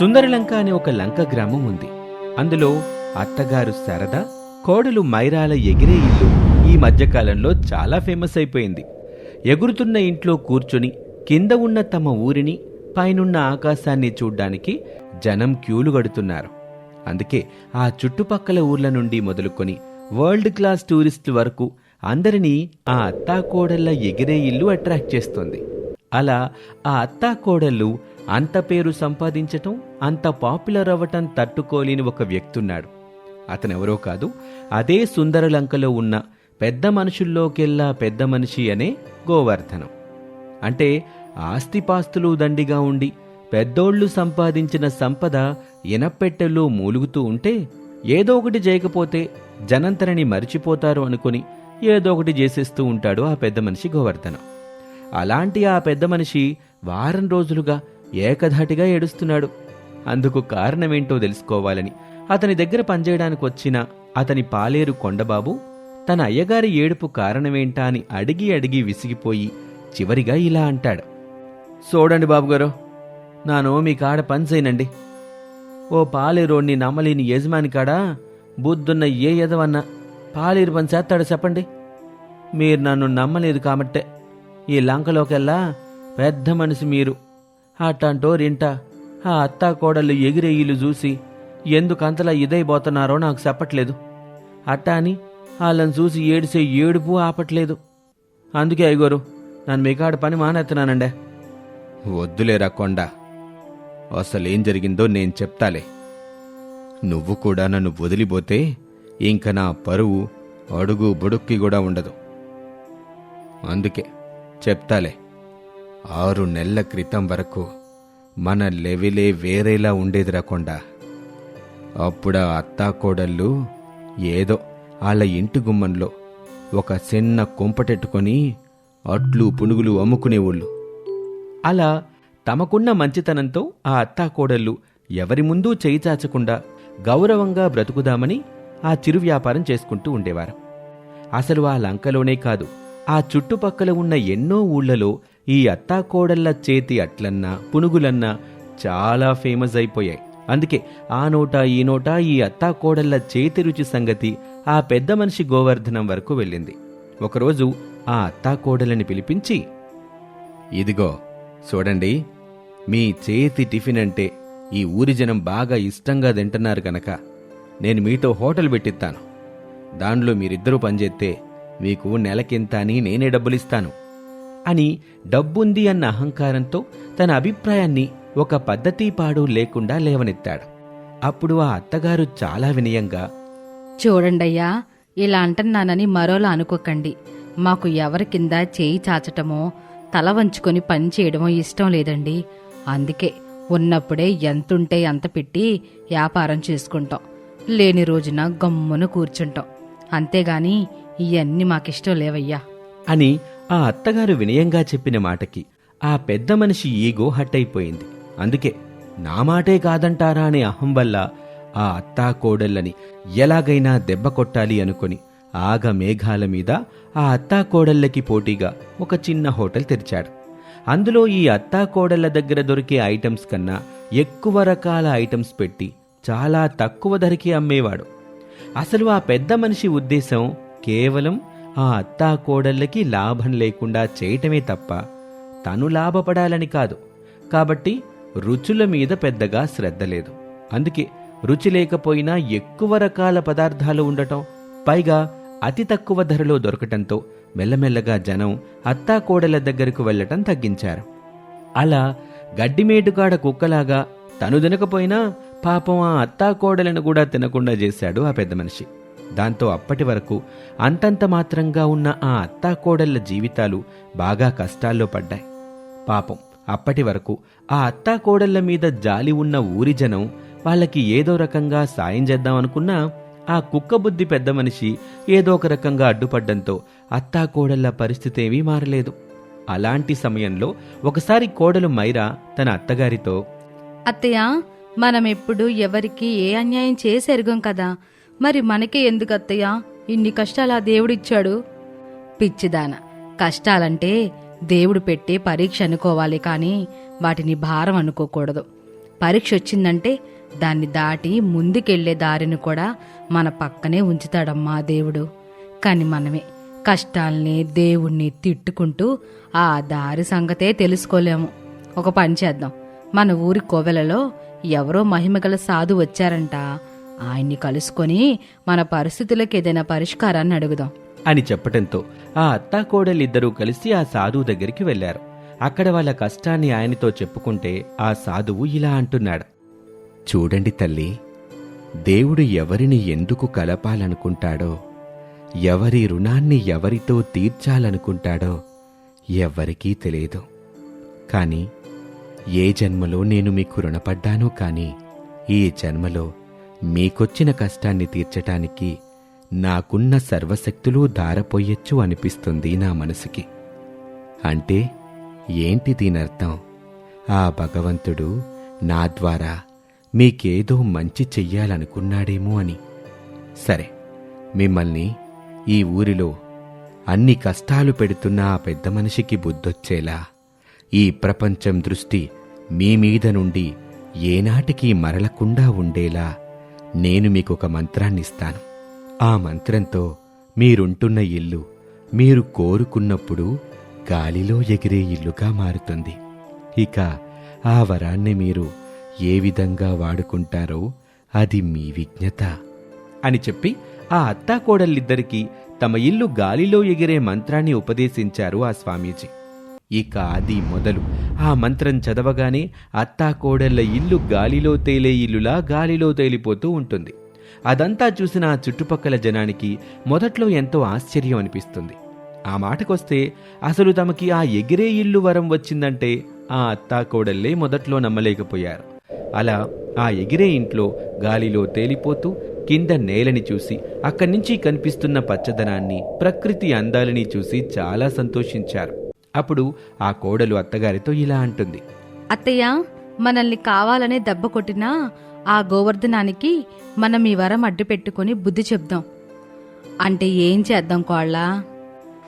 సుందరలంక అనే ఒక లంక గ్రామం ఉంది. అందులో అత్తగారు శారద కోడలు మైరాల ఎగిరే ఇల్లు ఈ మధ్యకాలంలో చాలా ఫేమస్ అయిపోయింది. ఎగురుతున్న ఇంట్లో కూర్చొని కింద ఉన్న తమ ఊరిని పైనున్న ఆకాశాన్ని చూడ్డానికి జనం క్యూలు గడుతున్నారు అందుకే ఆ చుట్టుపక్కల ఊర్ల నుండి మొదలుకొని వరల్డ్ క్లాస్ టూరిస్టుల వరకు అందరినీ ఆ అత్తాకోడళ్ళ ఎగిరే ఇల్లు అట్రాక్ట్ చేస్తుంది. అలా ఆ అత్తాకోడళ్ళు అంత పేరు సంపాదించటం అంత పాపులర్ అవ్వటం తట్టుకోలేని ఒక వ్యక్తున్నాడు. అతనెవరో కాదు అదే సుందరలంకలో ఉన్న పెద్ద మనుషుల్లోకెల్లా పెద్ద మనిషి అనే గోవర్ధనం. అంటే ఆస్తిపాస్తులు దండిగా ఉండి పెద్దోళ్ళు సంపాదించిన సంపద ఇనపెట్టెల్లో మూలుగుతూ ఉంటే ఏదో ఒకటి చేయకపోతే జనంతరని మరిచిపోతారు అనుకుని ఏదో ఒకటి చేసేస్తూ ఉంటాడు ఆ పెద్ద మనిషి గోవర్ధనం. అలాంటి ఆ పెద్ద మనిషి వారం రోజులుగా ఏకధాటిగా ఏడుస్తున్నాడు. అందుకు కారణమేంటో తెలుసుకోవాలని అతని దగ్గర పనిచేయడానికి వచ్చిన అతని పాలేరు కొండబాబు తన అయ్యగారి ఏడుపు కారణమేంటా అని అడిగి అడిగి విసిగిపోయి చివరిగా ఇలా అంటాడు. చూడండి బాబుగారు నాను మీ కాడ పని చేయనండి. ఓ పాలేరోణ్ణి నమ్మలేని యజమాని కాడ బుద్ధున్న ఏ ఎదవన్నా పాలేరు పని చేస్తాడో చెప్పండి. మీరు నన్ను నమ్మలేదు కాబట్టే ఈ లంకలోకెల్లా పెద్ద మనిషి మీరు. అట్టంటోరింట ఆ అత్తా కోడళ్ళు ఎగిరే చూసి ఎందుకు అంతలా ఇదైపోతున్నారో నాకు చెప్పట్లేదు. అట్టా అని వాళ్ళని చూసి ఏడిసే ఏడుపు ఆపట్లేదు. అందుకే అయ్యగోరు నన్ను మీకాడ పని మానేస్తున్నానండే. వద్దులేరా కొండ అసలేం జరిగిందో నేను చెప్తాలే. నువ్వు కూడా నన్ను వదిలిపోతే ఇంక నా పరువు అడుగు బుడుక్కి కూడా ఉండదు. అందుకే చెప్తాలే. ఆరు నెలల క్రితం వరకు మన లెవెలే వేరేలా ఉండేది రాకుండా అప్పుడు అప్పుడా అత్తాకోడళ్ళు ఏదో వాళ్ళ ఇంటి గుమ్మంలో ఒక చిన్న కొంపటెట్టుకొని అట్లు పునుగులు అమ్ముకునేవాళ్ళు. అలా తమకున్న మంచితనంతో ఆ అత్తా కోడళ్ళు ఎవరి ముందు చేయి చాచకుండా గౌరవంగా బ్రతుకుదామని ఆ చిరు వ్యాపారం చేసుకుంటూ ఉండేవారు. అసలు ఆ లంకలోనే కాదు ఆ చుట్టుపక్కల ఉన్న ఎన్నో ఊళ్ళలో ఈ అత్తాకోడళ్ళ చేతి అట్లన్నా పునుగులన్నా చాలా ఫేమస్ అయిపోయాయి. అందుకే ఆ నోట ఈ నోట ఈ అత్తాకోడళ్ళ చేతి రుచి సంగతి ఆ పెద్ద మనిషి గోవర్ధనం వరకు వెళ్ళింది. ఒకరోజు ఆ అత్తాకోడలని పిలిపించి ఇదిగో చూడండి మీ చేతి టిఫిన్ అంటే ఈ ఊరి జనం బాగా ఇష్టంగా తింటున్నారు గనక నేను మీతో హోటల్ పెట్టిస్తాను. దానిలో మీరిద్దరూ పనిచేస్తే మీకు నెలకింత అని నేనే డబ్బులిస్తాను. అని డబ్బుంది అన్న అహంకారంతో తన అభిప్రాయాన్ని ఒక పద్ధతి పాడు లేకుండా లేవనెత్తాడు. అప్పుడు ఆ అత్తగారు చాలా వినయంగా చూడండయ్యా ఇలా అంటున్నానని మరోలా అనుకోకండి. మాకు ఎవరి కింద చేయి చాచటమో తల వంచుకొని పని చేయడమో ఇష్టం లేదండి. అందుకే ఉన్నప్పుడే ఎంతుంటే అంత పెట్టి వ్యాపారం చేసుకుంటాం. లేని రోజున గమ్మున కూర్చుంటాం. అంతేగాని ఇవన్నీ మాకిష్టం లేవయ్యా. అని ఆ అత్తగారు వినయంగా చెప్పిన మాటకి ఆ పెద్ద మనిషి ఈగో హట్టయిపోయింది. అందుకే నా మాటే కాదంటారా అనే అహం వల్ల ఆ అత్తా కోడళ్ళని ఎలాగైనా దెబ్బ కొట్టాలి అనుకుని ఆగ మేఘాల మీద ఆ అత్తా కోడళ్ళకి పోటీగా ఒక చిన్న హోటల్ తెరిచాడు. అందులో ఈ అత్తా కోడళ్ళ దగ్గర దొరికే ఐటమ్స్ కన్నా ఎక్కువ రకాల ఐటమ్స్ పెట్టి చాలా తక్కువ ధరకి అమ్మేవాడు. అసలు ఆ పెద్ద మనిషి ఉద్దేశం కేవలం ఆ అత్తా కోడళ్ళకి లాభం లేకుండా చేయటమే తప్ప తను లాభపడాలని కాదు. కాబట్టి రుచుల మీద పెద్దగా శ్రద్ధ లేదు. అందుకే రుచి లేకపోయినా ఎక్కువ రకాల పదార్థాలు ఉండటం పైగా అతి తక్కువ ధరలో దొరకటంతో మెల్లమెల్లగా జనం అత్తాకోడల దగ్గరకు వెళ్ళటం తగ్గించారు. అలా గడ్డిమేటుకాడ కుక్కలాగా తను తినకపోయినా పాపం ఆ అత్తాకోడలను కూడా తినకుండా చేశాడు ఆ పెద్ద మనిషి. దాంతో అప్పటి వరకు అంతంత మాత్రంగా ఉన్న ఆ అత్తాకోడళ్ళ జీవితాలు బాగా కష్టాల్లో పడ్డాయి. పాపం అప్పటి వరకు ఆ అత్తాకోడళ్ళ మీద జాలి ఉన్న ఊరి జనం వాళ్ళకి ఏదో రకంగా సాయం చేద్దామనుకున్నా ఆ కుక్క బుద్ధి పెద్ద మనిషి ఏదో ఒక రకంగా అడ్డుపడ్డంతో అత్తాకోడళ్ళ పరిస్థితి ఏమీ మారలేదు. అలాంటి సమయంలో ఒకసారి కోడలు మైరా తన అత్తగారితో అత్తయ్య మనం ఎప్పుడు ఎవరికి ఏ అన్యాయం చేసెరగం కదా. మరి మనకే ఎందుకు అత్తయ్య ఇన్ని కష్టాలు ఆ దేవుడిచ్చాడు. పిచ్చిదాన కష్టాలంటే దేవుడు పెట్టే పరీక్ష అనుకోవాలి కానీ వాటిని భారం అనుకోకూడదు. పరీక్ష వచ్చిందంటే దాన్ని దాటి ముందుకెళ్ళే దారిని కూడా మన పక్కనే ఉంచుతాడమ్మా దేవుడు. కాని మనమే కష్టాల్ని దేవుణ్ణి తిట్టుకుంటూ ఆ దారి సంగతే తెలుసుకోలేము. ఒక పని చేద్దాం. మన ఊరి కోవెలలో ఎవరో మహిమగల సాధు వచ్చారంట. ఆయన్ని కలుసుకొని మన పరిస్థితులకు ఏదైనా పరిష్కారాన్ని అడుగుదాం. అని చెప్పటంతో ఆ అత్తాకోడలిద్దరూ కలిసి ఆ సాధువు దగ్గరికి వెళ్ళారు అక్కడ వాళ్ళ కష్టాన్ని ఆయనతో చెప్పుకుంటే ఆ సాధువు ఇలా అంటున్నాడు. చూడండి తల్లి దేవుడు ఎవరిని ఎందుకు కలపాలనుకుంటాడో ఎవరి రుణాన్ని ఎవరితో తీర్చాలనుకుంటాడో ఎవ్వరికీ తెలియదు. కాని ఏ జన్మలో నేను మీకు రుణపడ్డానో కాని ఈ జన్మలో మీకొచ్చిన కష్టాన్ని తీర్చటానికి నాకున్న సర్వశక్తులు దారపోయొచ్చు అనిపిస్తుంది నా మనసుకి. అంటే ఏంటి దీనర్థం ఆ భగవంతుడు నా ద్వారా మీకేదో మంచి చెయ్యాలనుకున్నాడేమో అని. సరే మిమ్మల్ని ఈ ఊరిలో అన్ని కష్టాలు పెడుతున్న ఆ పెద్ద మనిషికి బుద్ధొచ్చేలా ఈ ప్రపంచం దృష్టి మీ మీద నుండి ఏనాటికి మరలకుండా ఉండేలా నేను మీకు ఒక మంత్రాన్నిస్తాను. ఆ మంత్రంతో మీరుంటున్న ఇల్లు మీరు కోరుకున్నప్పుడు గాలిలో ఎగిరే ఇల్లుగా మారుతుంది. ఇక ఆ వరాన్ని మీరు ఏ విధంగా వాడుకుంటారో అది మీ విజ్ఞత. అని చెప్పి ఆ అత్తాకోడళ్ళిద్దరికీ తమ ఇల్లు గాలిలో ఎగిరే మంత్రాన్ని ఉపదేశించారు ఆ స్వామీజీ. ఇక అది మొదలు. ఆ మంత్రం చదవగానే అత్తాకోడళ్ళ ఇల్లు గాలిలో తేలే ఇల్లులా గాలిలో తేలిపోతూ ఉంటుంది. అదంతా చూసిన ఆ చుట్టుపక్కల జనానికి మొదట్లో ఎంతో ఆశ్చర్యం అనిపిస్తుంది. ఆ మాటకొస్తే అసలు తమకి ఆ ఎగిరే ఇల్లు వరం వచ్చిందంటే ఆ అత్తాకోడళ్ళే మొదట్లో నమ్మలేకపోయారు. అలా ఆ ఎగిరే ఇంట్లో గాలిలో తేలిపోతూ కింద నేలని చూసి అక్కడి నుంచి కనిపిస్తున్న పచ్చదనాన్ని ప్రకృతి అందాలని చూసి చాలా సంతోషించారు. అప్పుడు ఆ కోడలు అత్తగారితో ఇలా అంటుంది. అత్తయ్య మనల్ని కావాలనే దెబ్బ కొట్టినా ఆ గోవర్ధనానికి మనం ఈ వరం అడ్డు పెట్టుకుని బుద్ధి చెప్దాం. అంటే ఏం చేద్దాం కోళ్ళ?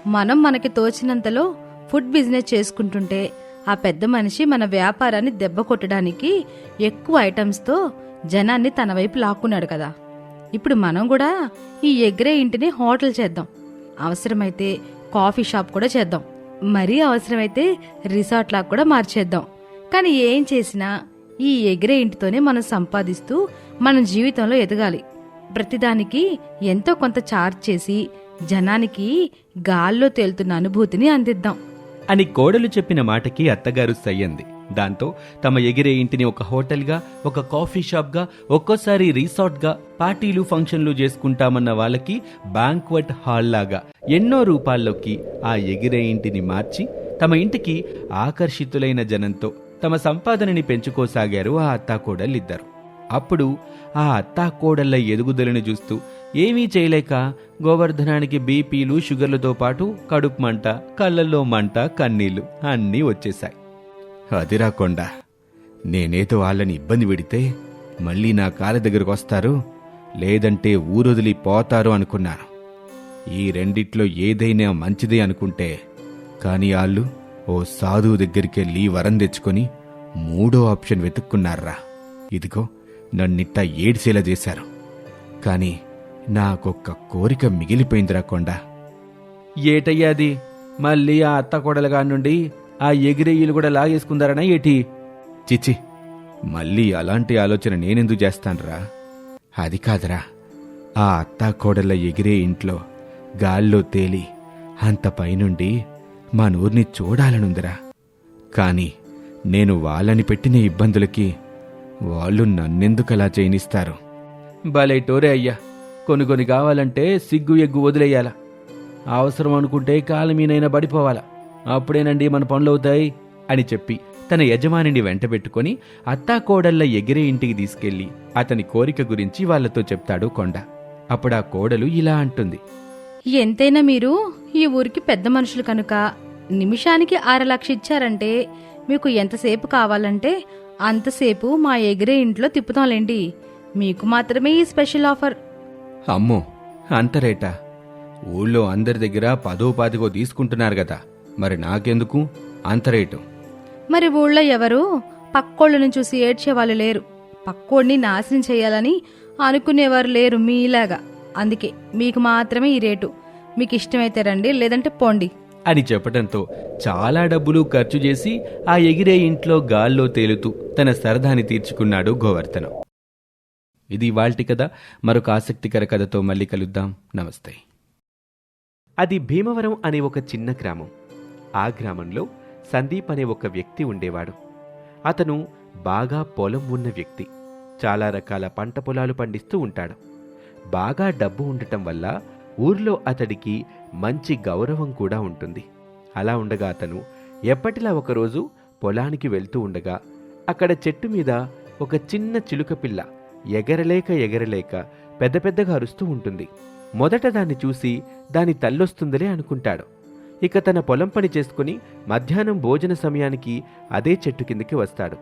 మనం మనకి తోచినంతలో ఫుడ్ బిజినెస్ చేసుకుంటుంటే ఆ పెద్ద మనిషి మన వ్యాపారాన్ని దెబ్బ కొట్టడానికి ఎక్కువ ఐటమ్స్తో జనాన్ని తన వైపు లాక్కున్నాడు కదా. ఇప్పుడు మనం కూడా ఈ ఎగ్రే ఇంటిని హోటల్ చేద్దాం. అవసరమైతే కాఫీ షాప్ కూడా చేద్దాం. మరీ అవసరమైతే రిసార్ట్ లాగా కూడా మార్చేద్దాం. కానీ ఏం చేసినా ఈ ఎగిరే ఇంటితోనే మనం సంపాదిస్తూ మన జీవితంలో ఎదగాలి. ప్రతిదానికి ఎంతో కొంత చార్జ్ చేసి జనానికి గాల్లో తేలుతున్న అనుభూతిని అందిద్దాం. అని కోడలు చెప్పిన మాటకి అత్తగారు సయ్యంది. దాంతో తమ ఎగిరే ఇంటిని ఒక హోటల్గా ఒక కాఫీ షాప్గా ఒక్కోసారి రిసార్ట్గా పార్టీలు ఫంక్షన్లు చేసుకుంటామన్న వాళ్ళకి బ్యాంక్వెట్ హాల్ లాగా ఎన్నో రూపాల్లోకి ఆ ఎగిరే ఇంటిని మార్చి తమ ఇంటికి ఆకర్షితులైన జనంతో తమ సంపాదనని పెంచుకోసాగారు ఆ అత్తాకోడళ్ళిద్దరు. అప్పుడు ఆ అత్తాకోడళ్ళ ఎదుగుదలను చూస్తూ ఏమీ చేయలేక గోవర్ధనానికి బీపీలు షుగర్లతో పాటు కడుపు మంట కళ్ళల్లో మంట కన్నీళ్ళు అన్నీ వచ్చేశాయి. అది రాకుండా నేనేదో వాళ్ళని ఇబ్బంది పెడితే మళ్ళీ నా కాళ్ళ దగ్గరకు వస్తారు లేదంటే ఊరొదిలి పోతారు అనుకున్నాను ఈ రెండిట్లో ఏదైనా మంచిదే అనుకుంటే కానీ వాళ్ళు ఓ సాధువు దగ్గరికెళ్ళి వరం తెచ్చుకొని మూడో ఆప్షన్ వెతుక్కున్నారా ఇదిగో నన్నిట్ట ఏడ్చేలా చేశారు. కానీ నాకొక్క కోరిక మిగిలిపోయిందిరా కొండ. ఏటయ్యాది మళ్ళీ ఆ అత్త కొడలగా నుండి ఆ ఎగిరేయులు కూడా లాగేసుకుందారనా ఏటి? చిచి మళ్ళీ అలాంటి ఆలోచన నేనెందుకు చేస్తాన్రా? అది కాదురా. ఆ అత్తా కోడళ్ళ ఎగిరే ఇంట్లో గాల్లో తేలి అంత పైనుండి మా నూర్ని చూడాలనుందిరా. కాని నేను వాళ్ళని పెట్టిన ఇబ్బందులకి వాళ్ళు నన్నెందుకలా చేయనిస్తారు? భలే టోరే అయ్యా. కొన్ని కొన్ని కావాలంటే సిగ్గు ఎగ్గు వదిలేయాలా. అవసరం అనుకుంటే కాలు మీనైనా పడిపోవాలా. అప్పుడేనండి మన పనులవుతాయి అని చెప్పి తన యజమానిని వెంటబెట్టుకొని అత్తాకోడళ్ళ ఎగిరే ఇంటికి తీసుకెళ్ళి అతని కోరిక గురించి వాళ్ళతో చెప్తాడు కొండ. అప్పుడు ఆ కోడలు ఇలా అంటుంది. ఎంతైనా మీరు ఈ ఊరికి పెద్ద మనుషులు కనుక నిమిషానికి అర లక్ష ఇచ్చారంటే మీకు ఎంతసేపు కావాలంటే అంతసేపు మా ఎగిరే ఇంట్లో తిప్పుతాంలేండి. మీకు మాత్రమే ఈ స్పెషల్ ఆఫర్. అమ్మో అంత రేటా? ఊళ్ళో అందరి దగ్గర పదో పాతికో తీసుకుంటున్నారు కదా. మరి నాకెందుకు? అంత రేటు మరి ఊళ్ళో ఎవరు పక్కోళ్ళని చూసి ఏడ్చేవాళ్ళు లేరు. పక్కోడిని నాశనం చేయాలని అనుకునేవారు లేరు మీలాగా. అందుకే మీకు మాత్రమే ఈ రేటు. మీకు ఇష్టమైతే రండి లేదంటే పోండి. అని చెప్పడంతో చాలా డబ్బులు ఖర్చు చేసి ఆ ఎగిరే ఇంట్లో గాల్లో తేలుతూ తన సరదాని తీర్చుకున్నాడు గోవర్ధనం. ఇది వాల్టి కథ. మరొక ఆసక్తికర కథతో మళ్ళీ కలుద్దాం. నమస్తే. అది భీమవరం అనే ఒక చిన్న గ్రామం. ఆ గ్రామంలో సందీప్ అనే ఒక వ్యక్తి ఉండేవాడు. అతను బాగా పొలం ఉన్న వ్యక్తి. చాలా రకాల పంట పొలాలు పండిస్తూ ఉంటాడు. బాగా డబ్బు ఉండటం వల్ల ఊర్లో అతడికి మంచి గౌరవం కూడా ఉంటుంది. అలా ఉండగా అతను ఎప్పటిలా ఒకరోజు పొలానికి వెళ్తూ ఉండగా అక్కడ చెట్టు మీద ఒక చిన్న చిలుక పిల్ల ఎగరలేక ఎగరలేక పెద్ద పెద్దగా అరుస్తూ ఉంటుంది. మొదట దాన్ని చూసి దాని తల్లొస్తుందిలే అనుకుంటాడు. ఇక తన పొలం పని చేసుకుని మధ్యాహ్నం భోజన సమయానికి అదే చెట్టు కిందకి వస్తాడు.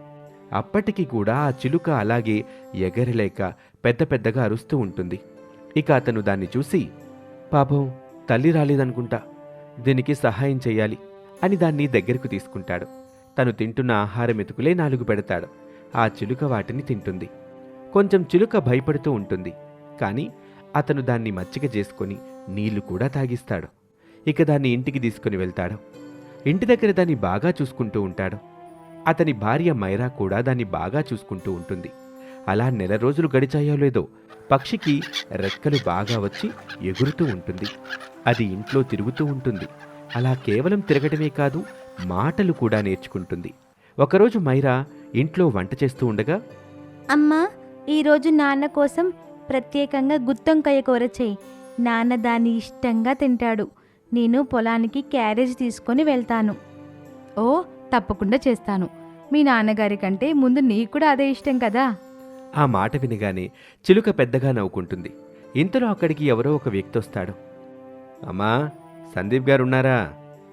అప్పటికి కూడా ఆ చిలుక అలాగే ఎగరలేక పెద్ద పెద్దగా అరుస్తూ ఉంటుంది. ఇక అతను దాన్ని చూసి పాపం తల్లి రాలేదనుకుంటా. దీనికి సహాయం చేయాలి అని దాన్ని దగ్గరకు తీసుకుంటాడు. తను తింటున్న ఆహారం ఎతుకులే నాలుగు పెడతాడు. ఆ చిలుక వాటిని తింటుంది. కొంచెం చిలుక భయపడుతూ ఉంటుంది. కానీ అతను దాన్ని మచ్చిక చేసుకొని నీళ్ళు కూడా తాగిస్తాడు. ఇక దాన్ని ఇంటికి తీసుకుని వెళ్తాడు. ఇంటి దగ్గర దాన్ని బాగా చూసుకుంటూ ఉంటాడు. అతని భార్య మైరా కూడా దాన్ని బాగా చూసుకుంటూ ఉంటుంది. అలా నెల రోజులు గడిచాయో లేదో పక్షికి రెక్కలు బాగా వచ్చి ఎగురుతూ ఉంటుంది. అది ఇంట్లో తిరుగుతూ ఉంటుంది. అలా కేవలం తిరగడమే కాదు మాటలు కూడా నేర్చుకుంటుంది. ఒకరోజు మైరా ఇంట్లో వంట చేస్తూ ఉండగా అమ్మా ఈరోజు నాన్న కోసం ప్రత్యేకంగా గుత్తొంకాయ కూర చేయి. నాన్న దాన్ని ఇష్టంగా తింటాడు. నేను పొలానికి క్యారేజ్ తీసుకొని వెళ్తాను. ఓ తప్పకుండా చేస్తాను. మీ నాన్నగారి కంటే ముందు నీకు కూడా అదే ఇష్టం కదా? ఆ మాట వినగానే చిలుక పెద్దగా నవ్వుకుంటుంది. ఇంతలో అక్కడికి ఎవరో ఒక వ్యక్తి వస్తాడు. అమ్మా సందీప్ గారు ఉన్నారా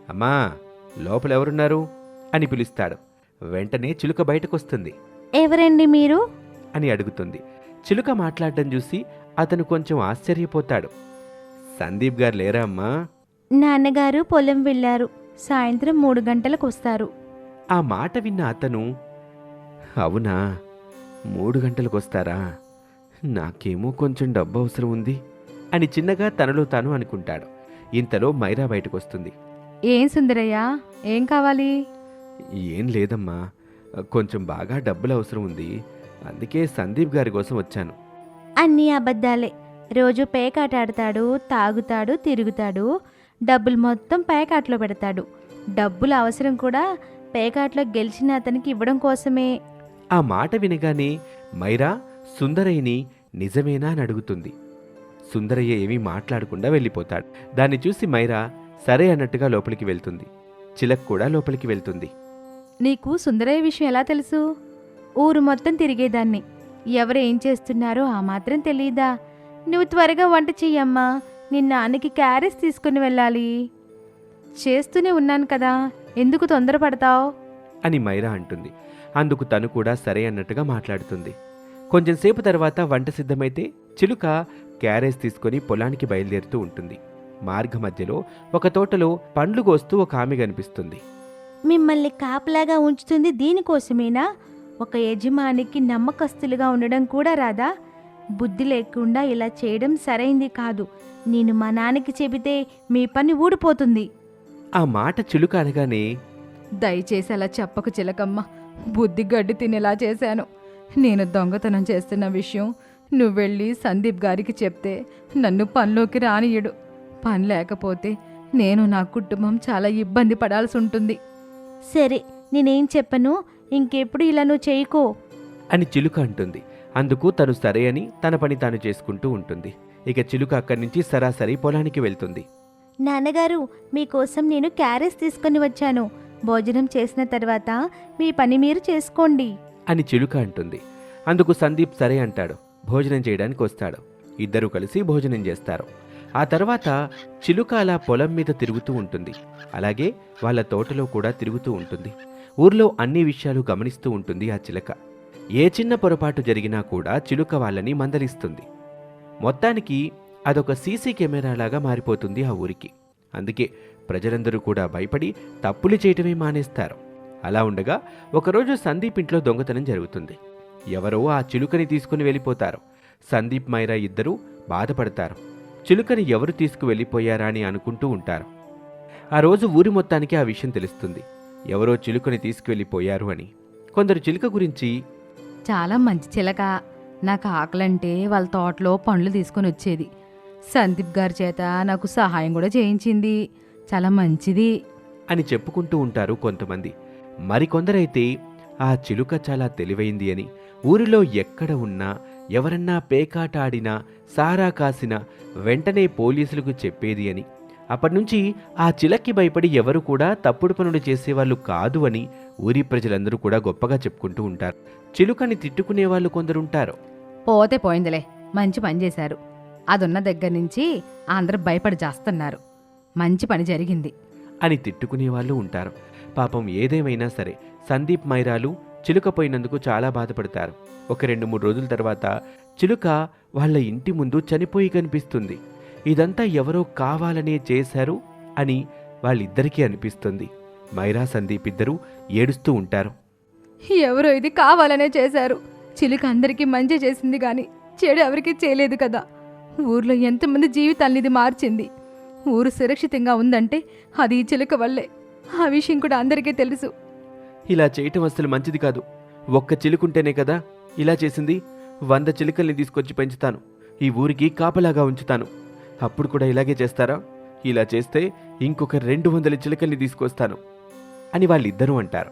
అమ్మా లోపల ఎవరున్నారు? అని పిలుస్తాడు. వెంటనే చిలుక బయటకొస్తుంది. ఎవరండి మీరు? అని అడుగుతుంది. చిలుక మాట్లాడడం చూసి అతను కొంచెం ఆశ్చర్యపోతాడు. సందీప్ గారు లేరా అమ్మా? నాన్నగారు పొలం వెళ్ళారు. సాయంత్రం మూడు గంటలకు వస్తారు ఆ మాట విన్న అతను అవునా? మూడు గంటలకు వస్తారా నాకేమో కొంచెం డబ్బు అవసరం ఉంది అని చిన్నగా తనలో తాను అనుకుంటాడు. ఇంతలో మైరా బయటకొస్తుంది. ఏం సుందరయ్య? ఏం కావాలి? ఏం లేదమ్మా. కొంచెం బాగా డబ్బులు అవసరం ఉంది అందుకే సందీప్ గారి కోసం వచ్చాను. అన్నీ అబద్ధాలే. రోజు పేకాట ఆడతాడు తాగుతాడు తిరుగుతాడు. డబ్బులు మొత్తం పేకాట్లో పెడతాడు. డబ్బుల అవసరం కూడా పేకాట్లో గెలిచిన అతనికి ఇవ్వడం కోసమే. ఆ మాట వినగానే మైరా సుందరయ్యని నిజమేనా అని అడుగుతుంది. సుందరయ్య ఏమీ మాట్లాడకుండా వెళ్ళిపోతాడు. దాన్ని చూసి మైరా సరే అన్నట్టుగా లోపలికి వెళ్తుంది. చిలక్ కూడా లోపలికి వెళ్తుంది. నీకు సుందరయ్య విషయం ఎలా తెలుసు? ఊరు మొత్తం తిరిగేదాన్ని. ఎవరు ఏం చేస్తున్నారో ఆ మాత్రం తెలియదా నువ్వు త్వరగా వంట చెయ్యమ్మా. నిన్న నాన్నకి క్యారెస్ తీసుకుని వెళ్ళాలి. చేస్తూనే ఉన్నాను కదా ఎందుకు తొందరపడతావు? అని మైరా అంటుంది. అందుకు తను కూడా సరే అన్నట్టుగా మాట్లాడుతుంది. కొంచెంసేపు తర్వాత వంట సిద్ధమైతే చిలుక క్యారేజ్ తీసుకొని పొలానికి బయలుదేరుతూ ఉంటుంది. మార్గ మధ్యలో ఒక తోటలో పండ్లు కోస్తూ ఒక ఆమె కనిపిస్తుంది. మిమ్మల్ని కాపలాగా ఉంచుతుంది దీనికోసమేనా? ఒక యజమానికి నమ్మకస్తులుగా ఉండడం కూడా రాదా? బుద్ధి లేకుండా ఇలా చేయడం సరైంది కాదు. నేను మా నాన్నకి చెబితే మీ పని ఊడిపోతుంది. ఆ మాట చిలుక అనగానే దయచేసి అలా చెప్పకు చిలకమ్మ. బుద్ధి గడ్డి తినేలా చేశాను. నేను దొంగతనం చేస్తున్న విషయం నువ్వు వెళ్ళి సందీప్ గారికి చెప్తే నన్ను పనిలోకి రానియడు పని లేకపోతే నేను నా కుటుంబం చాలా ఇబ్బంది పడాల్సి ఉంటుంది. సరే నేనేం చెప్పను? ఇంకెప్పుడు ఇలా నువ్వు చేయకో. అని చిలుక అంటుంది. అందుకు తను సరే అని తన పని తాను చేసుకుంటూ ఉంటుంది. ఇక చిలుక అక్కడి నుంచి సరాసరి పొలానికి వెళ్తుంది. నాన్నగారు మీకోసం నేను క్యారెస్ తీసుకొని వచ్చాను. భోజనం చేసిన తర్వాత మీ పని మీరు చేసుకోండి. అని చిలుక అంటుంది. అందుకు సందీప్ సరే అంటాడు. భోజనం చేయడానికి వస్తాడు. ఇద్దరు కలిసి భోజనం చేస్తారు. ఆ తర్వాత చిలుక అలా పొలం మీద తిరుగుతూ ఉంటుంది. అలాగే వాళ్ళ తోటలో కూడా తిరుగుతూ ఉంటుంది. ఊర్లో అన్ని విషయాలు గమనిస్తూ ఉంటుంది ఆ చిలుక. ఏ చిన్న పొరపాటు జరిగినా కూడా చిలుక వాళ్ళని మందలిస్తుంది. మొత్తానికి అదొక సీసీ కెమెరాలాగా మారిపోతుంది ఆ ఊరికి. అందుకే ప్రజలందరూ కూడా భయపడి తప్పులు చేయటమే మానేస్తారు. అలా ఉండగా ఒకరోజు సందీప్ ఇంట్లో దొంగతనం జరుగుతుంది. ఎవరో ఆ చిలుకని తీసుకుని వెళ్ళిపోతారు. సందీప్ మైరా ఇద్దరూ బాధపడతారు. చిలుకని ఎవరు తీసుకువెళ్ళిపోయారా అని అనుకుంటూ ఉంటారు. ఆ రోజు ఊరి మొత్తానికి ఆ విషయం తెలుస్తుంది. ఎవరో చిలుకని తీసుకువెళ్ళిపోయారు అని. కొందరు చిలుక గురించి చాలా మంచి చిలక. నాకు ఆకలంటే వాళ్ళ తోటలో పండ్లు తీసుకొని వచ్చేది. సందీప్ గారి చేత నాకు సహాయం కూడా చేయించింది. చాలా మంచిది. అని చెప్పుకుంటూ ఉంటారు కొంతమంది. మరికొందరైతే ఆ చిలుక చాలా తెలివైంది అని. ఊరిలో ఎక్కడ ఉన్నా ఎవరన్నా పేకాట ఆడినా సారా కాసినా వెంటనే పోలీసులకు చెప్పేది అని. అప్పటినుంచి ఆ చిలక్కి భయపడి ఎవరు కూడా తప్పుడు పనులు చేసేవాళ్ళు కాదు అని ఊరి ప్రజలందరూ కూడా గొప్పగా చెప్పుకుంటూ ఉంటారు. చిలుకని తిట్టుకునే వాళ్ళు కొందరుంటారు. పోతే పోయిందిలే మంచి పని చేశారు. అదున్న దగ్గర నుంచి అందరూ భయపడి చేస్తున్నారు మంచి పని జరిగింది. అని తిట్టుకునే వాళ్ళు ఉంటారు. పాపం ఏదేమైనా సరే సందీప్ మైరాలు చిలుక పోయినందుకు చాలా బాధపడతారు. ఒక రెండు మూడు రోజుల తర్వాత చిలుక వాళ్ళ ఇంటి ముందు చనిపోయి కనిపిస్తుంది. ఇదంతా ఎవరో కావాలనే చేశారు అని వాళ్ళిద్దరికీ అనిపిస్తుంది. మైరా సందీప్ ఇద్దరూ ఏడుస్తూ ఉంటారు. ఎవరో ఇది కావాలనే చేశారు. చిలుక అందరికీ మంచి చేసింది గాని చెడు ఎవరికీ చేయలేదు కదా. ఊర్లో ఎంతమంది జీవితాల్ని ఇది మార్చింది. ఊరు సురక్షితంగా ఉందంటే అది ఈ చిలుక వల్లే. ఆ విషయం కూడా అందరికీ తెలుసు. ఇలా చేయటం అస్సలు మంచిది కాదు. ఒక్క చిలుకుంటేనే కదా ఇలా చేసింది. వంద చిలుకల్ని తీసుకొచ్చి పెంచుతాను. ఈ ఊరికి కాపలాగా ఉంచుతాను. అప్పుడు కూడా ఇలాగే చేస్తారా? ఇలా చేస్తే ఇంకొక రెండు వందల చిలకల్ని తీసుకొస్తాను అని వాళ్ళిద్దరూ అంటారు.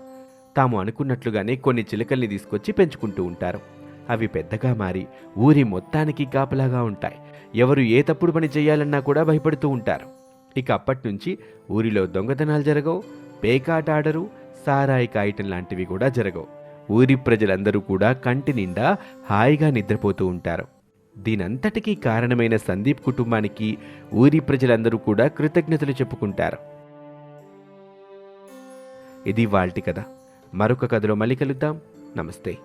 తాము అనుకున్నట్లుగానే కొన్ని చిలకల్ని తీసుకొచ్చి పెంచుకుంటూ ఉంటారు. అవి పెద్దగా మారి ఊరి మొత్తానికి కాపలాగా ఉంటాయి. ఎవరు ఏ తప్పుడు పని చేయాలన్నా కూడా భయపడుతూ ఉంటారు. ఇక అప్పటి నుంచి ఊరిలో దొంగతనాలు జరగవు పేకాట ఆడరు సారాయి కాయటం లాంటివి కూడా జరగవు. ఊరి ప్రజలందరూ కూడా కంటి నిండా హాయిగా నిద్రపోతూ ఉంటారు. దీనంతటికీ కారణమైన సందీప్ కుటుంబానికి ఊరి ప్రజలందరూ కూడా కృతజ్ఞతలు చెప్పుకుంటారు. ఇది వాల్టి కథ. మరొక కథలో మళ్ళీ కలుద్దాం. నమస్తే.